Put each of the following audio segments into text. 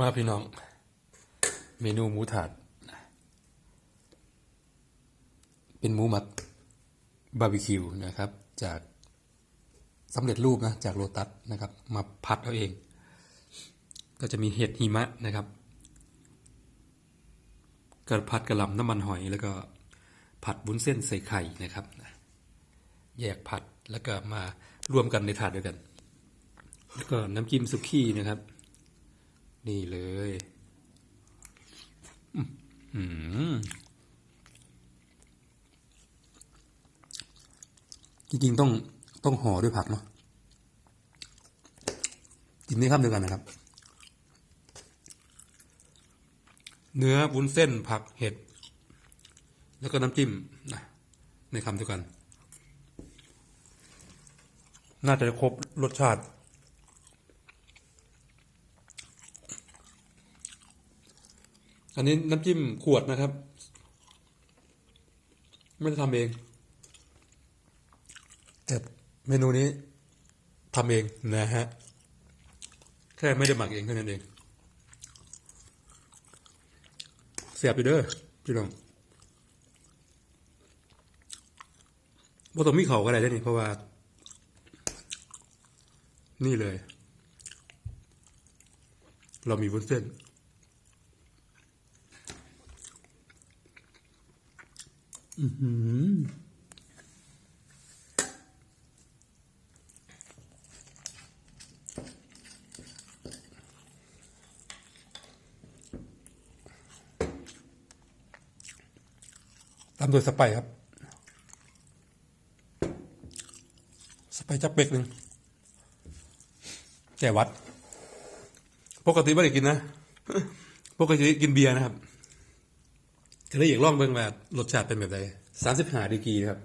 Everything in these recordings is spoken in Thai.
มาพี่น้อง เมนูหมูถาด เป็นหมูหมักบาร์บีคิวนะครับ จากสำเร็จรูปนะ จากโลตัสนะครับ มาผัดเอาเอง ก็จะมีเห็ดหิมะนะครับกระผัดกระหล่ำน้ำมันหอย แล้วก็ผัดวุ้นเส้นใส่ไข่นะครับ แยกผัดแล้วก็มารวมกันในถาดเดียวกัน แล้วก็น้ำจิ้มสุกี้นะครับ นี่เลยอื้อหือจริงๆต้องต้องห่อด้วยผักเนาะกินนี่ข้ามเดียวกันนะครับ เนื้อวุ้นเส้นผักเห็ด แล้วก็น้ำจิ้มนะในคำเดียวกัน น่าจะครบรสชาติ อันนี้น้ำจิ้มขวดนะครับ ไม่ได้ทำเองแต่เมนูนี้ทำเองนะฮะ แค่ไม่ได้หมักเองเท่านั้นเอง เสียบอยู่เด้อพี่น้องบ่ต้องมีเขาก็ได้ได้นี่เพราะว่า นี่เลย เรามีวุ้นเส้น ตามโดยสไปร์ครับ สไปร์จักเป็กหนึ่งแก่วัด ปกติไม่ได้กินนะ ปกติกินเบียร์นะครับ ก็เลยอยากลองเบิ่งว่ารสชาติเป็นแบบใดสามสิบห้าดีกรีนะครับ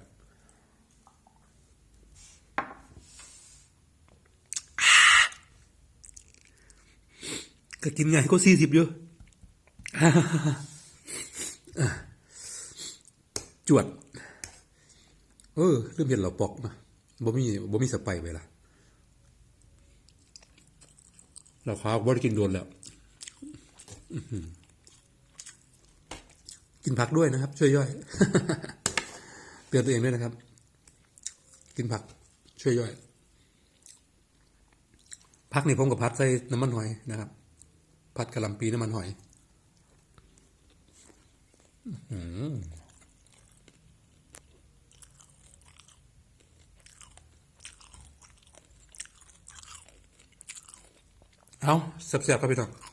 ก็กินไงก็สี่สิบอยู่จวด เออเริ่มเห็นเราปอกนะบ่มีบ่มีสไปร์ไปละเราค้าบ่ได้กินโดนแล้ว กินผักด้วยนะครับ ช่วยย่อย เตือนตัวเองด้วยนะครับ กินผักช่วยย่อยผักนี่ผมกับพัดใส่น้ำมันหอยนะครับ ผัดกะหล่ำปีน้ำมันหอยเอาแซ่บๆครับพี่น้อง